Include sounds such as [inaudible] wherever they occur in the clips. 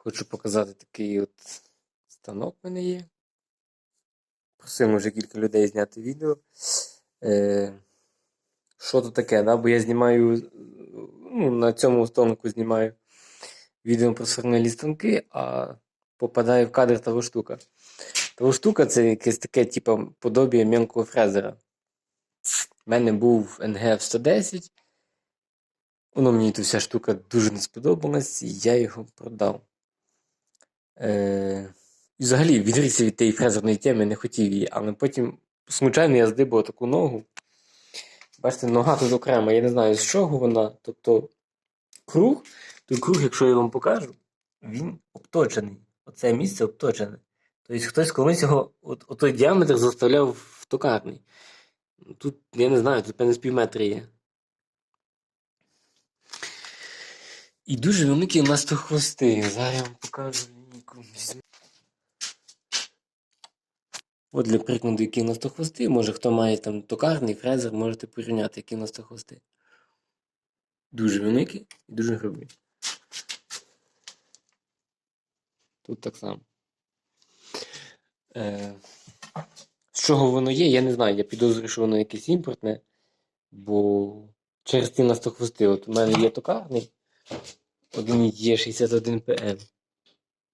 Хочу показати такий от станок в мене є. Просив вже кілька людей зняти відео. Е, що тут таке, да? бо я знімаю ну, на цьому станку знімаю відео про сварнилі станки, а попадає в кадр того штука. Того штука це якесь таке, типу, подобіє м'янкого фрезера. У мене був NGF 110. Воно мені та вся штука дуже не сподобалась, і я його продав. Е... І взагалі відрісся від тієї фрезерної теми, не хотів її, але потім случайно я здибав таку ногу. Бачите, нога тут окрема, я не знаю з чого вона. Тобто круг, той круг, якщо я вам покажу, він обточений. Оце місце обточене. Тобто хтось колись його, от, от той діаметр заставляв в токарний. Тут, я не знаю, тут певне з півметра є. І дуже великі хвости. Зараз я вам покажу. От для прикладу, які хвости. Може, хто має там токарний фрезер, можете порівняти, які хвости. Дуже великі і дуже грубі. Тут так само. Е, з чого воно є, я не знаю. Я підозрюю, що воно якесь імпортне, бо через ті хвости. От у мене є токарний. Один є 61 ПМ.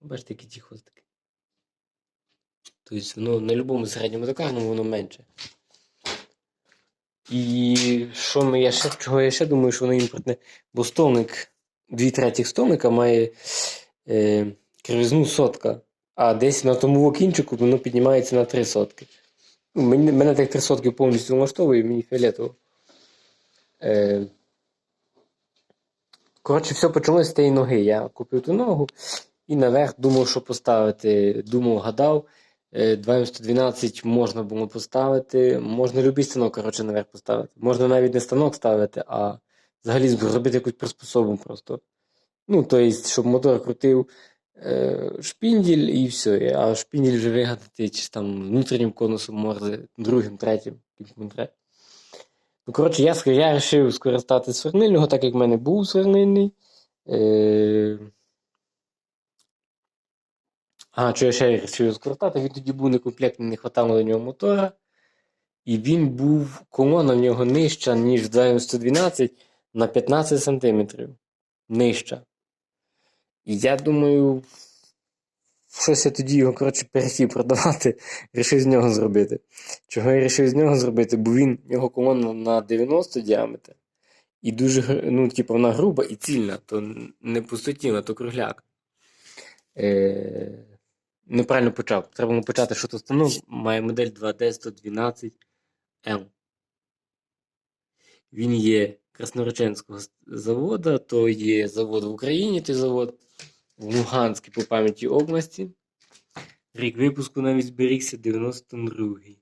Бачите, які ті хвостики. Тобто воно на будь-якому середньому токарному воно менше. І що ми, я ще, чого я ще думаю, що воно імпортне, бо столник, дві третіх столника має е, кривизну сотка, а десь на тому кінчику воно піднімається на 3 сотки. Ну, Мені, мене так 3 сотки повністю влаштовує, мені фіолетово. Е, Коротше, все почалося з тієї ноги. Я купив ту ногу і наверх думав, що поставити. Думав, гадав. 2М112 можна було поставити. Можна любий станок, коротше, наверх поставити. Можна навіть не станок ставити, а взагалі зробити якусь приспособу просто. Ну, тобто, щоб мотор крутив е, шпінділь і все. А шпінділь вже вигадати чи там внутрішнім конусом морзи, другим, третім, яким. Ну, коротше, я, вирішив скористатися свернильного, так як в мене був свернильний. Е... А, що я ще вирішив скористати, він тоді був некомплектний, не хватало до нього мотора. І він був, колона в нього нижча, ніж в 2М112 на 15 см. Нижча. І я думаю, щось я тоді його, коротше, перехів продавати, [laughs] рішив з нього зробити. Чого я вирішив з нього зробити? Бо він, його колона на 90 діаметр. І дуже, ну, типу, вона груба і цільна, то не пустотіна, то кругляк. Е... Неправильно почав. Треба було почати, що то станок має модель 2D112L. Він є Краснореченського заводу, то є завод в Україні, той завод в Луганській по пам'яті області. Рік випуску навіть зберігся 92-й.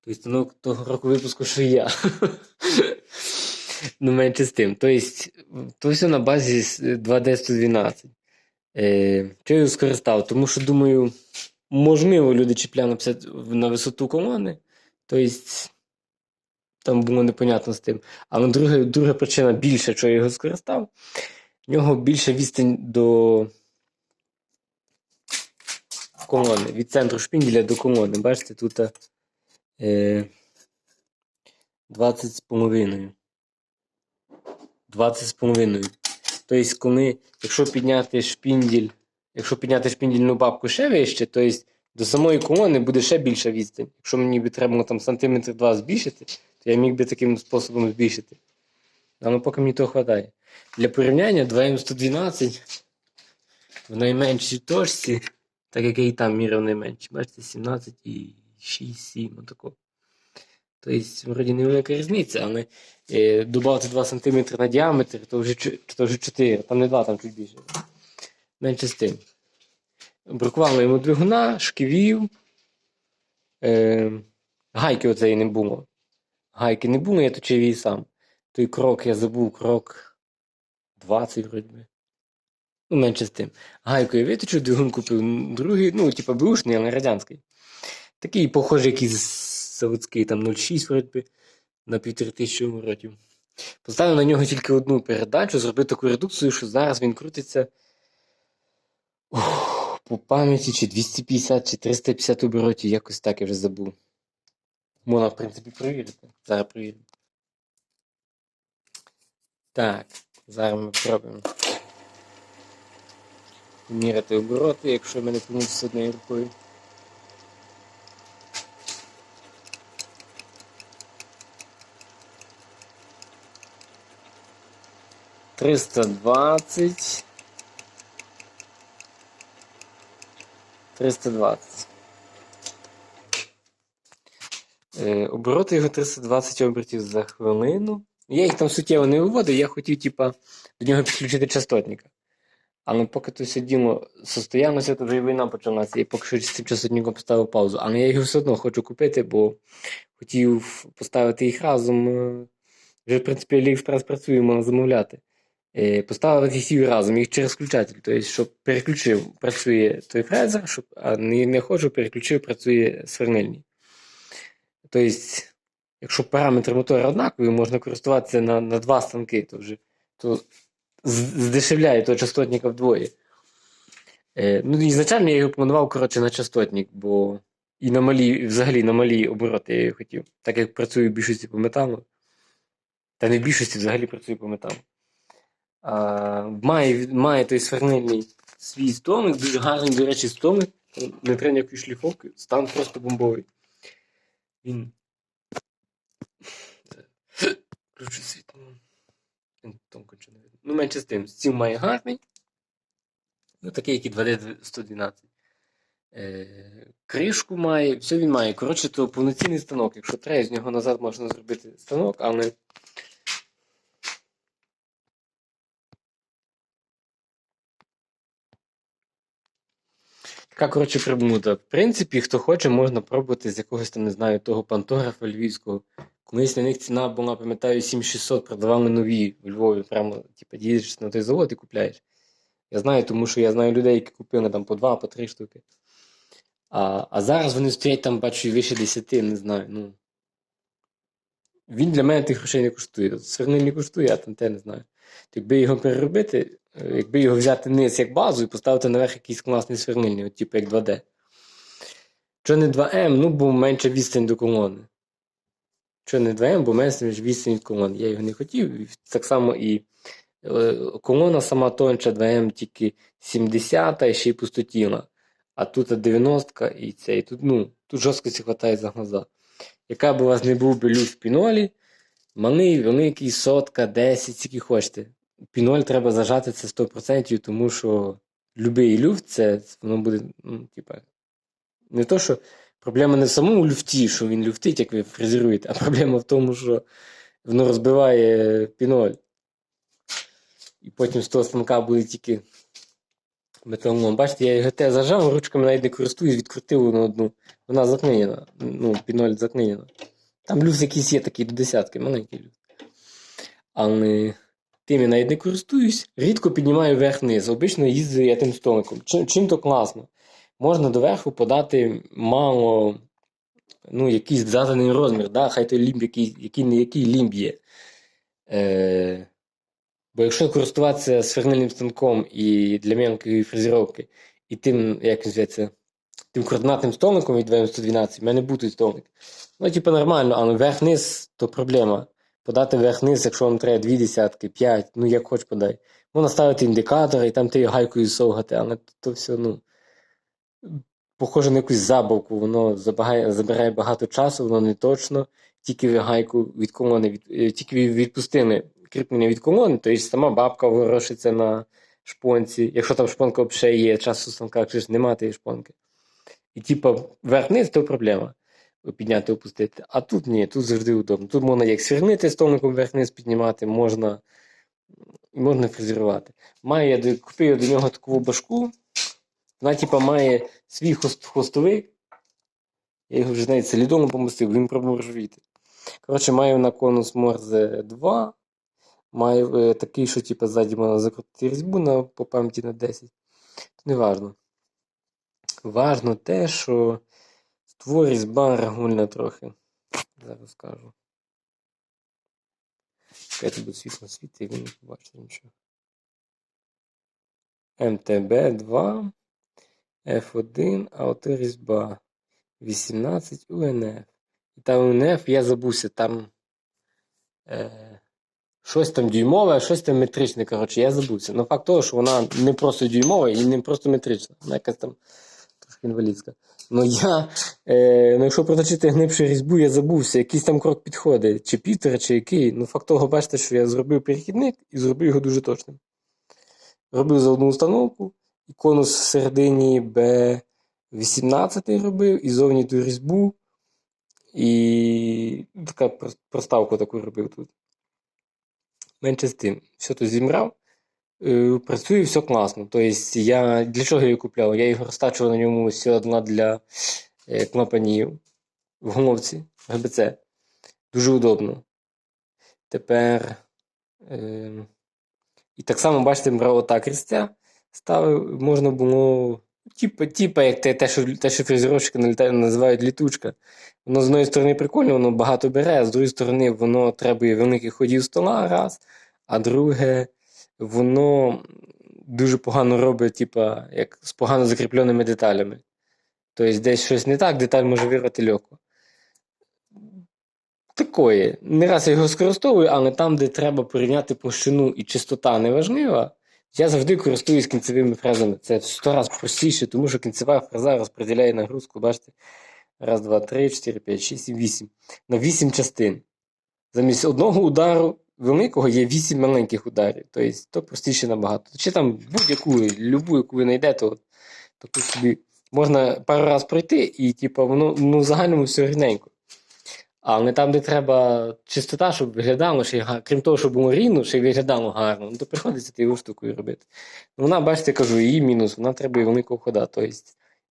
Тобто станок того року випуску, що я. [laughs] ну, менше з тим. Тобто, то все на базі 2D112. Е, Чи я його скористав? Тому що, думаю, можливо, люди чіпляли на висоту колони. Тобто, там було непонятно з тим. Але друга, друга причина більше, що я його скористав, в нього більше відстань до колони. Від центру шпінділя до колони. Бачите, тут е, 20 з половиною. 20 з половиною. Тобто, коли, якщо підняти шпінділь, якщо підняти шпіндільну бабку ще вище, то до самої колони буде ще більша відстань. Якщо мені би треба там сантиметр два збільшити, то я міг би таким способом збільшити. Але поки мені того вистачає. Для порівняння 2М112 в найменшій точці, так як я і там міряв найменші, бачите, 17 і 6, 7, отако. Тобто, вроді невелика різниця, але е, додати 2 см на діаметр, то вже, то вже 4, там не 2, там чуть більше. Менше з тим. Бракувало йому двигуна, шківів. Е, гайки оцеї не було. Гайки не було, я точив її сам. Той крок я забув, крок 20 вроді. би. Ну, менше з тим. Гайку я виточив, двигун купив другий, ну, типу бушний, але радянський. Такий, похожий, якийсь заводський, там 0,6 вроді на півтори тисячі оборотів. Поставив на нього тільки одну передачу, зробив таку редукцію, що зараз він крутиться Ух, по пам'яті чи 250, чи 350 оборотів, якось так я вже забув. Можна, в принципі, перевірити. Зараз перевіримо. Так, зараз ми пробуємо. Міряти обороти, якщо в мене помилиться однією рукою. Триста двадцять. Триста двадцять. Е, Обороти його 320 обертів за хвилину. Я їх там суттєво не виводив, я хотів, типа, до нього підключити частотника. Але поки то все діло состоялося, то вже і війна почалася. І поки що з цим частотником поставив паузу. Але я його все одно хочу купити, бо хотів поставити їх разом. е, Вже, в принципі, AliExpress працює, можна замовляти. Е, Поставити всі разом, їх через включатель. Тобто, щоб переключив, працює той фрезер, щоб, а не, не хочу, переключив, працює свернильний. Тобто, якщо параметри мотора однакові, можна користуватися на, на два станки, то вже то здешевляє того частотника вдвоє. Е, ну, ізначально я його планував, коротше, на частотник, бо і на малі, взагалі на малі обороти я його хотів. Так як працюю в більшості по металу. Та не в більшості взагалі працюю по металу. Має, має той свернильний свій стомик, дуже гарний, до речі, стомик. Не треба ніякої шліфовки, стан просто бомбовий. Він. Включу світло. Ну, менше з тим. Стіл має гарний. Ну, такий, як і 2D112. Е, кришку має, все він має. Коротше, то повноцінний станок. Якщо треба, з нього назад можна зробити станок, але. Така, коротше, прибмута. В принципі, хто хоче, можна пробувати з якогось там, не знаю, того пантографа львівського. Колись на них ціна була, пам'ятаю, 7600, продавали нові в Львові. Прямо, типу, їдеш на той завод і купляєш. Я знаю, тому що я знаю людей, які купили там по два, по три штуки. А, а зараз вони стоять там, бачу, вище 10, не знаю. Ну. Він для мене тих грошей не коштує. Сирний не коштує, а там те не знаю. Якби його переробити, якби його взяти низ як базу і поставити наверх якийсь класний сверлильний, от, типу як 2D. Чого не 2М? Ну, бо менше відстань до колони. Чого не 2М, бо менше відстань від колони. Я його не хотів. Так само і е, колона сама тонша 2М тільки 70 і ще й пустотіла. А тут 90 і це. І тут, ну, тут жорсткості хватає за глаза. Яка б у вас не був би в пінолі, малий, великий, сотка, 10, скільки хочете. Піноль треба зажати це 100%, тому що будь-який люфт, це воно буде, ну, типа, не то, що проблема не в самому люфті, що він люфтить, як ви фрезеруєте, а проблема в тому, що воно розбиває піноль. І потім з того станка буде тільки металолом. Бачите, я його те зажав, ручками навіть не користуюсь, відкрутив на одну. Вона заклинена. Ну, піноль заклинена. Там люфт якийсь є такий до десятки, маленький люфт. Але тим я навіть не користуюсь. Рідко піднімаю вверх-вниз. Обично їздю я тим столиком. Чим, то класно. Можна доверху подати мало, ну, якийсь заданий розмір, да? хай той лімб, який, який не який лімб є. Е, Бо якщо користуватися свернильним станком і для м'якої фрезеровки, і тим, як зветься, тим координатним столиком від VM112, в мене буде столик. Ну, типу, нормально, але вверх-низ то проблема. Подати вверх-низ, якщо вам треба дві десятки, п'ять, ну як хоч подай. Можна ставити індикатор і там ти гайкою совгати, але то все, ну. Похоже на якусь забавку, воно забагає, забирає багато часу, воно не точно. Тільки ви гайку від колони, від, е, тільки ви кріплення від колони, то і сама бабка ворушиться на шпонці. Якщо там шпонка взагалі є, часу станка, якщо ж немає тієї шпонки. І типа вверх-низ то проблема. Підняти, опустити. А тут ні, тут завжди удобно. Тут можна як свірнити столиком вверх-низ піднімати, можна, можна фрезерувати. Має, я купив до нього таку башку. Вона, типа, має свій хост, хвостовик. Я його вже навіть солідоном помістив, він пробував ржавіти. Коротше, має вона конус Морзе 2. Має е, такий, що типу, ззаді можна закрутити різьбу на, по пам'яті на 10. Це не важно. Важно те, що створ різьба регульна трохи. Зараз скажу. Чекайте, буде світло світи, і ви не побачите нічого. МТБ 2. F1, а ото різьба. 18 УНФ. І там УНФ, я забувся, там е, щось там дюймове, а щось там метричне. Коротше, я забувся. Ну, факт того, що вона не просто дюймова і не просто метрична. Вона якась там трошки інвалідська. Ну я, е, ну, якщо проточити глибшу різьбу, я забувся, якийсь там крок підходить, чи півтора, чи який. Ну, факт того, бачите, що я зробив перехідник і зробив його дуже точним. Робив за одну установку, і конус всередині B18 робив, і зовні ту різьбу, і така проставку таку робив тут. Менше з тим, все тут зібрав. Е, Працює все класно. Тобто я для чого я її купляв? Я його розтачував на ньому ще одна для е, клапанів в гумовці ГБЦ. Дуже удобно. Тепер. Е, і так само, бачите, брав отак різця, ставив, можна було. Типа, типа як те, те, що, те, що фрезеровщики називають літучка. Воно з одної сторони прикольно, воно багато бере, а з другої сторони, воно требує великих ходів стола раз, а друге, воно дуже погано робить, типа, як з погано закріпленими деталями. Тобто десь щось не так, деталь може вирвати легко. Такої. Не раз я його скористовую, але там, де треба порівняти площину і чистота не важлива, я завжди користуюсь кінцевими фрезами. Це в 100 разів простіше, тому що кінцева фреза розподіляє нагрузку, бачите, раз, два, три, чотири, п'ять, шість, сім, вісім. На вісім частин. Замість одного удару великого є вісім маленьких ударів. Тобто, то простіше набагато. Чи там будь-яку, любу, яку ви знайдете, от, таку собі можна пару разів пройти, і типу, воно ну, в загальному все рівненько. Але там, де треба чистота, щоб виглядало, ще й га- крім того, щоб було рівно, ще й виглядало гарно, ну, то приходиться тією штукою робити. Ну, Вона, бачите, кажу, її мінус, вона треба і великого хода. Тобто,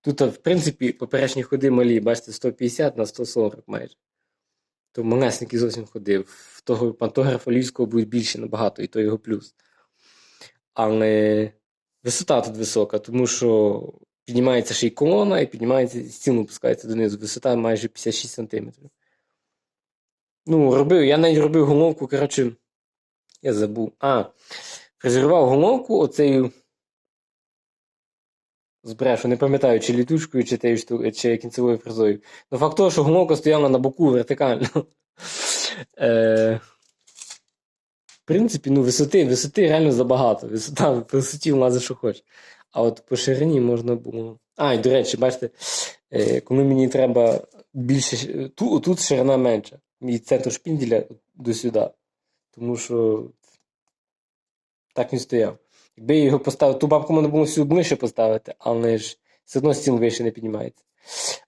тут, в принципі, поперечні ходи малі, бачите, 150 на 140 майже. То малесенький зовсім ходив. В того пантографа львівського будуть більше набагато, і то його плюс. Але висота тут висока, тому що піднімається ще й колона, і піднімається стіну опускається донизу. Висота майже 56 см. Ну, робив, я навіть робив головку, коротше, я забув. А, фрезерував головку оцею. Збрешу, не пам'ятаю, чи літучкою, чи, тею шту- чи кінцевою фрезою. Ну, факт того, що головка стояла на боку вертикально. Е, в принципі, ну, висоти, висоти реально забагато. Висота в висоті влазить, що хочеш. А от по ширині можна було. А, і до речі, бачите, е, коли мені треба більше. ш- Ту, тут ширина менша. Мій центр шпінделя до сюди. Тому що так він стояв. Якби я його поставив, ту бабку можна було всю ближче поставити, але ж все одно стіл вище не піднімається.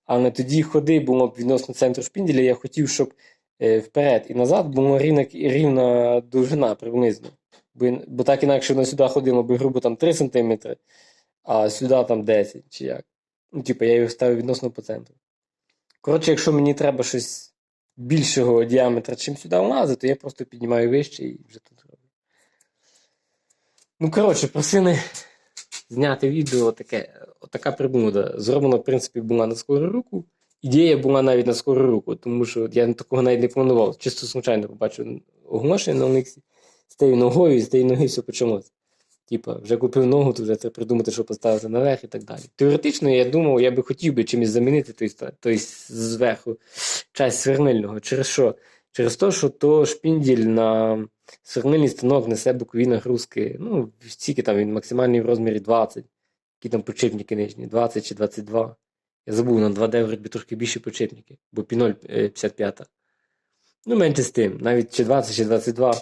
Але тоді ходи було б відносно центру шпінделя, я хотів, щоб е, вперед і назад була рівна, рівна довжина приблизно. Бо, бо так інакше воно сюди ходило би грубо там 3 см, а сюди там 10 чи як. Ну, типу, я його ставив відносно по центру. Коротше, якщо мені треба щось більшого діаметра, чим сюди влазить, то я просто піднімаю вище і вже тут. Ну, коротше, просили зняти відео таке, отака прибуда. Зроблена, в принципі, була на скору руку. Ідея була навіть на скору руку, тому що я такого навіть не планував. Чисто случайно побачив оголошення на Олексі. З тією ногою, і з тієї ноги все почалося. Типа, вже купив ногу, то вже треба придумати, що поставити наверх і так далі. Теоретично, я думав, я би хотів би чимось замінити той, той зверху часть сверлильного. Через що? Через те, що то шпінділь на сверлильний станок несе бокові нагрузки. Ну, стільки там він максимальний в розмірі 20, які там подшипники нижні, 20 чи 22. Я забув на 2D вроді трошки більші подшипники, бо піноль е, 55. Ну, менше з тим, навіть чи 20, чи 22.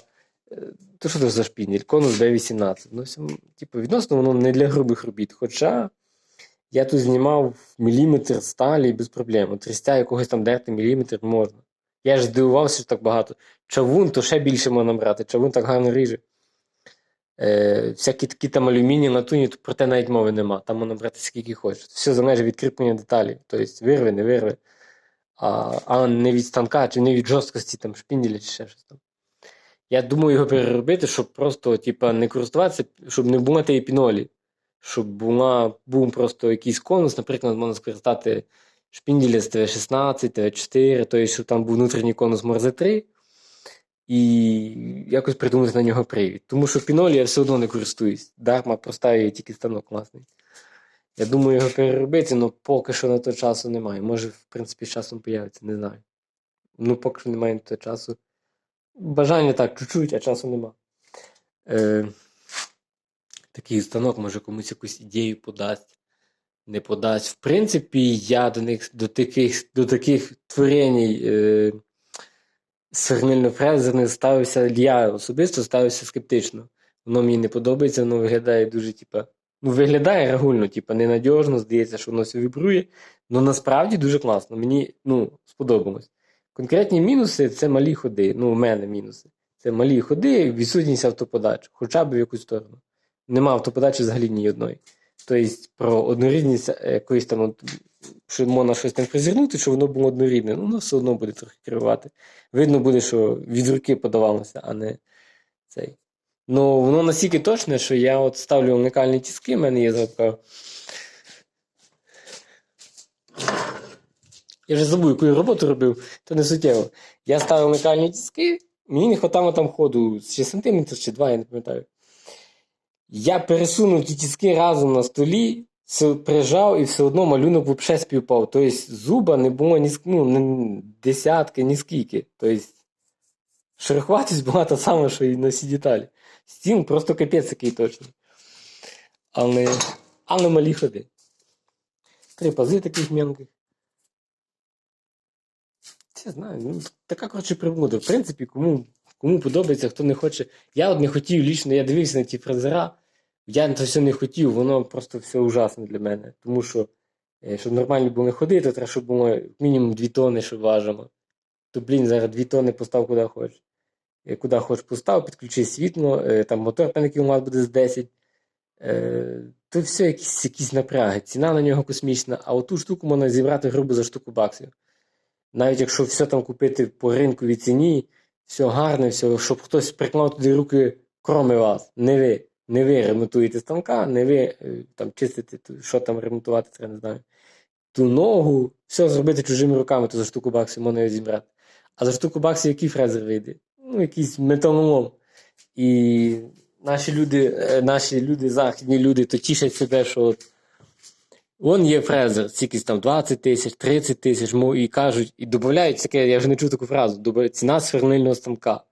Е, То що це за шпініль? Конус B18. Ну, типу, відносно воно не для грубих робіт. Хоча я тут знімав міліметр сталі без проблем. От різця якогось там дерти міліметр можна. Я ж здивувався, що так багато. Чавун, то ще більше можна брати. Чавун так гарно ріже. Е, всякі такі там алюмінії, латуні, то про те навіть мови нема. Там можна брати скільки хочеш. Все залежить від кріплення деталі. Тобто вирви, не вирви. А, а не від станка, чи не від жорсткості там шпінделя, чи ще щось там. Я думаю його переробити, щоб просто типа, не користуватися, щоб не було тієї пінолі. Щоб була, був просто якийсь конус, наприклад, можна скористати шпінделя з ТВ16, ТВ4, тобто, щоб там був внутрішній конус Морзе 3, і якось придумати на нього привід. Тому що пінолі я все одно не користуюсь. Дарма проста є тільки станок класний. Я думаю його переробити, але поки що на то часу немає. Може, в принципі, з часом появиться, не знаю. Ну, поки що немає на то часу. Бажання так, чуть-чуть, а часу нема. Е, такий станок може комусь якусь ідею подасть, не подасть. В принципі, я до них до таких, до таких творень е, свернильно-фрезерних ставився, я особисто ставився скептично. Воно мені не подобається, воно виглядає дуже, типа. Ну, виглядає регульно, типа, ненадіжно, здається, що воно все вібрує. Ну насправді дуже класно. Мені ну, сподобалось. Конкретні мінуси це малі ходи. Ну, у мене мінуси. Це малі ходи, відсутність автоподач, хоча б в якусь сторону. Нема автоподачі взагалі ні одної. Тобто про однорідність е, якоїсь там, що можна щось там призирнути, щоб воно було однорідне, ну воно все одно буде трохи керувати. Видно буде, що від руки подавалося, а не цей. Ну, воно настільки точне, що я от ставлю уникальні тіски, в мене є зразка. Я вже забув, яку я роботу робив, то не суттєво. Я ставив уникальні тіски, мені не хватало там ходу чи сантиметр, чи два, я не пам'ятаю. Я пересунув ті тіски разом на столі, прижав і все одно малюнок взагалі співпав. Тобто зуба не було ні, ну, ні десятки, ні скільки. Тобто шероховатість була та сама, що і на всі деталі. Стін просто капець який точно. Але, але малі ходи. Три пази таких м'янких. Це знаю, ну, така коротше приблуда. В принципі, кому, кому подобається, хто не хоче. Я от не хотів лічно, я дивився на ті фрезера, я це все не хотів, воно просто все ужасно для мене. Тому що, е, щоб нормально було ходи, то треба, щоб було мінімум 2 тони, щоб важимо. То, блін, зараз 2 тони постав куди хочеш. Е, Куди хочеш постав, підключи світло, е, там мотор там який у нас буде з 10. Е, то все якісь, якісь напряги. Ціна на нього космічна, а оту штуку можна зібрати грубо за штуку баксів. Навіть якщо все там купити по ринковій ціні, все гарне, все, щоб хтось приклав туди руки, кроме вас, не ви. Не ви ремонтуєте станка, не ви е, там чистите, що там ремонтувати, треба не знаю. Ту ногу, все зробити чужими руками, то за штуку баксів можна його зібрати. А за штуку баксів який фрезер вийде? Ну, якийсь металолом. І наші люди, е, наші люди, західні люди, то тішать себе, що от Вон є фрезер, скільки там 20 тисяч, 30 тисяч, і кажуть, і додають таке, я вже не чув таку фразу, ціна свернильного станка.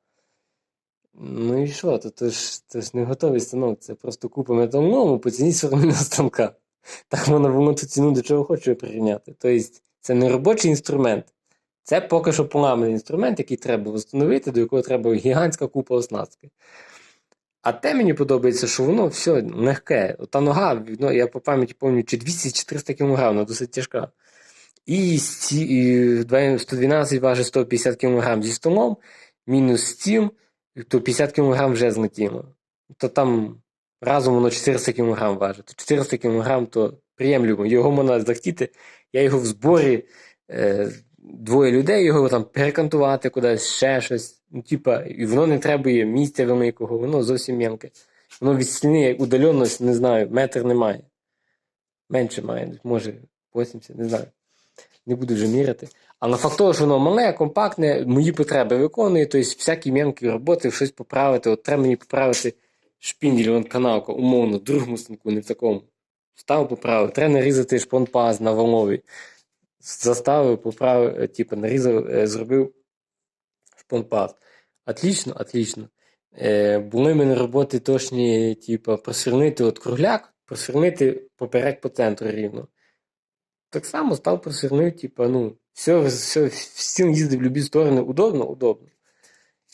Ну і що? То, то, ж, то ж не готовий станок, це просто купа металолому по ціні свернильного станка. [laughs] Так можна було ту ціну до чого хоче прирівняти. Тобто це не робочий інструмент. Це поки що поламаний інструмент, який треба встановити, до якого треба гігантська купа оснастки. А те мені подобається, що воно все легке. Та нога, ну, я по пам'яті пам'ятаю, чи 200-400 кг, вона досить тяжка. І, сті, і 2 112 важить 150 кг зі столом, мінус стіл, то 50 кг вже злетіло. То там разом воно 400 кг важить. 400 кг то приємлюмо. Його можна захотіти. Я його в зборі е, двоє людей, його там перекантувати кудись, ще щось. Ну, типа, і воно не требує місця великого, воно зовсім м'янке. Воно від стіни, удаленість, не знаю, метр немає. Менше має, може 80, не знаю. Не буду вже міряти. Але факт того, що воно мале, компактне, мої потреби виконує, тобто всякі м'янкі роботи, щось поправити. От треба мені поправити шпіндель, вон канавка, умовно, другому станку, не в такому. Став поправив. Треба нарізати шпонпаз на валовий. Заставив, поправив, е, типу, нарізав, е, зробив шпонпаз. Отлично, отлично. Е, були в мене роботи точні, типу, просвірнити от кругляк, просвірнити поперек по центру рівно. Так само став просвірнив, типу, ну, все, все, всім їздив в любі сторони, удобно, удобно.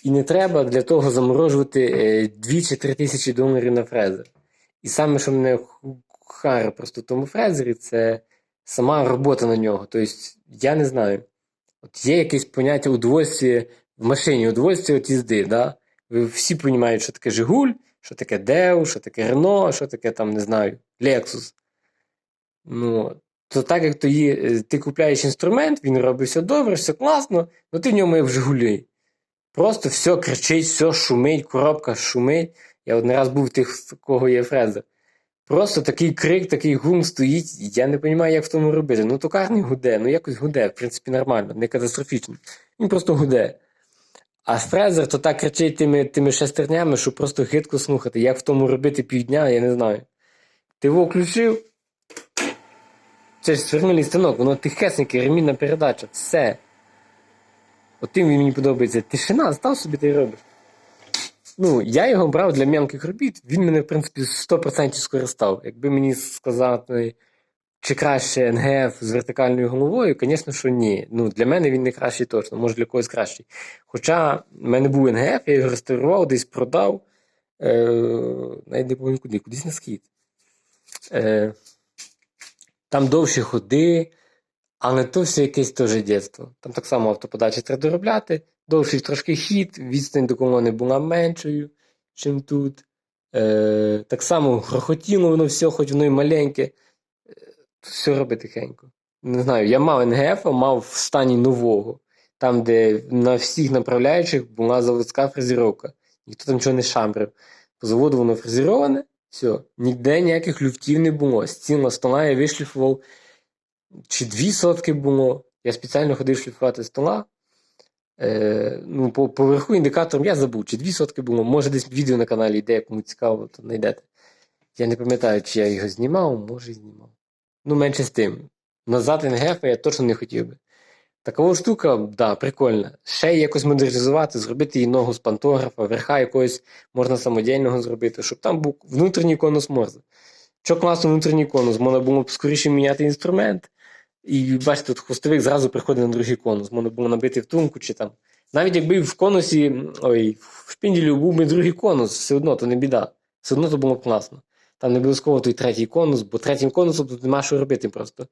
І не треба для того заморожувати е, 2 чи 3 тисячі доларів на фрезер. І саме, що мене харе просто в тому фрезері, це сама робота на нього. Тобто, я не знаю. От є якесь поняття удовольствия в машині, удовольствия від їзди, да? Ви всі розуміють, що таке Жигуль, що таке Деу, що таке Рено, що таке там, не знаю, Lexus. Ну, то так як тоді е, ти купляєш інструмент, він робить все добре, все класно, ну ти в ньому як в Жигулі. Просто все кричить, все шумить, коробка шумить. Я один раз був тих, в кого є фреза. Просто такий крик, такий гум стоїть. Я не розумію, як в тому робити. Ну, токарний гуде, ну якось гуде, в принципі, нормально, не катастрофічно. Він просто гуде. А фрезер то так кричить тими, тими шестернями, що просто гидко слухати. Як в тому робити півдня, я не знаю. Ти його включив, Це ж сверлильний станок, воно тихесеньке, ремінна передача, все. От тим він мені подобається. Тишина, став собі ти робиш. Ну, я його брав для м'яких робіт, він мене, в принципі, 100% скористав. Якби мені сказати, чи краще НГФ з вертикальною головою, звісно, що ні. Ну, для мене він не кращий точно, може для когось кращий. Хоча в мене був НГФ, я його реставрував, десь продав. Е, навіть не пам'ятаю куди, кудись на схід. Е, там довші ходи, але то все якесь теж дитинство. Там так само автоподачі треба доробляти, довший трошки хід, відстань до колони була меншою, чим тут. Е, так само грохотіло воно все, хоч воно і маленьке. Е, все робить тихенько. Не знаю, я мав НГФ, мав в стані нового, там, де на всіх направляючих була заводська фрезеровка. Ніхто там нічого не шамрив. По заводу воно фрезероване, все, ніде ніяких люфтів не було. Стіна стола я вишліфував, чи дві сотки було. Я спеціально ходив шліфувати стола. Е, ну, по, по верху індикатором я забув, чи дві сотки було. Може, десь відео на каналі йде, кому цікаво, то знайдете. Я не пам'ятаю, чи я його знімав, може і знімав. Ну, менше з тим. Назад НГФ я точно не хотів би. Такова штука, да, прикольна. Ще якось модернізувати, зробити її ногу з пантографа, верха якогось можна самодільного зробити, щоб там був внутрішній конус морзи. Що класно внутрішній конус, можна було б скоріше міняти інструмент. І бачите, тут хвостовик зразу приходить на другий конус. Можна було набити в тумку чи там. Навіть якби в конусі, ой, в шпінделі був би другий конус, все одно то не біда. Все одно то було б класно. Там не обов'язково той третій конус, бо третім конусом тут нема що робити просто.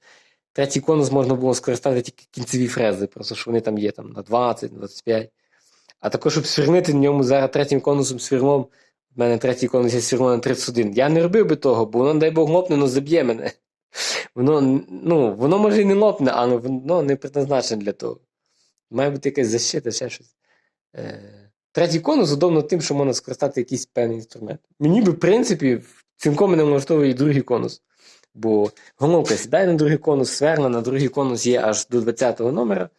Третій конус можна було скористати тільки кінцеві фрези, просто що вони там є там, на 20, на 25. А також, щоб свірнити в ньому зараз третім конусом свірлом, в мене третій конус є свірло на 31. Я не робив би того, бо воно, дай Бог, лопне, но заб'є мене. Воно, ну, воно може і не лопне, але воно не предназначене для того. Має бути якась защита, ще щось. Е, Третій конус удобно тим, що можна скористати якийсь певний інструмент. Мені би, в принципі, цілком мене влаштовує і другий конус. Бо головка сідає на другий конус, сверна на другий конус є аж до 20-го номера,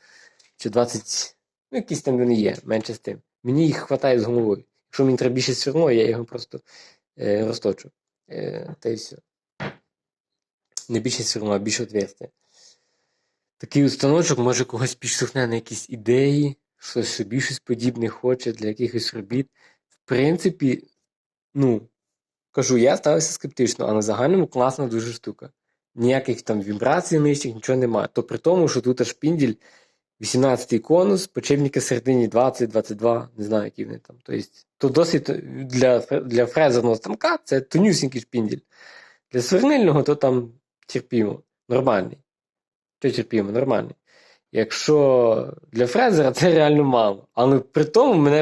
чи 20, ну якісь там вони є, менше з тим. Мені їх вистачає з головою. Якщо мені треба більше сверло, я його просто е, розточу. Е, та й все. Не більше сверло, а більше отверстя. Такий установочок може когось підштовхне на якісь ідеї, щось собі щось подібне хоче для якихось робіт. В принципі, ну, кажу, я ставився скептично, а на загальному класна дуже штука. Ніяких там вібрацій нижчих, нічого немає. То при тому, що тут аж шпінділь 18-й конус, почебники середині 20-22, не знаю, які вони там. Тобто, то досить для, для фрезерного станка це тонюсінький шпінділь. Для сверлильного то там терпімо, нормальний. Що терпімо, нормальний. Якщо для фрезера це реально мало. Але при тому мене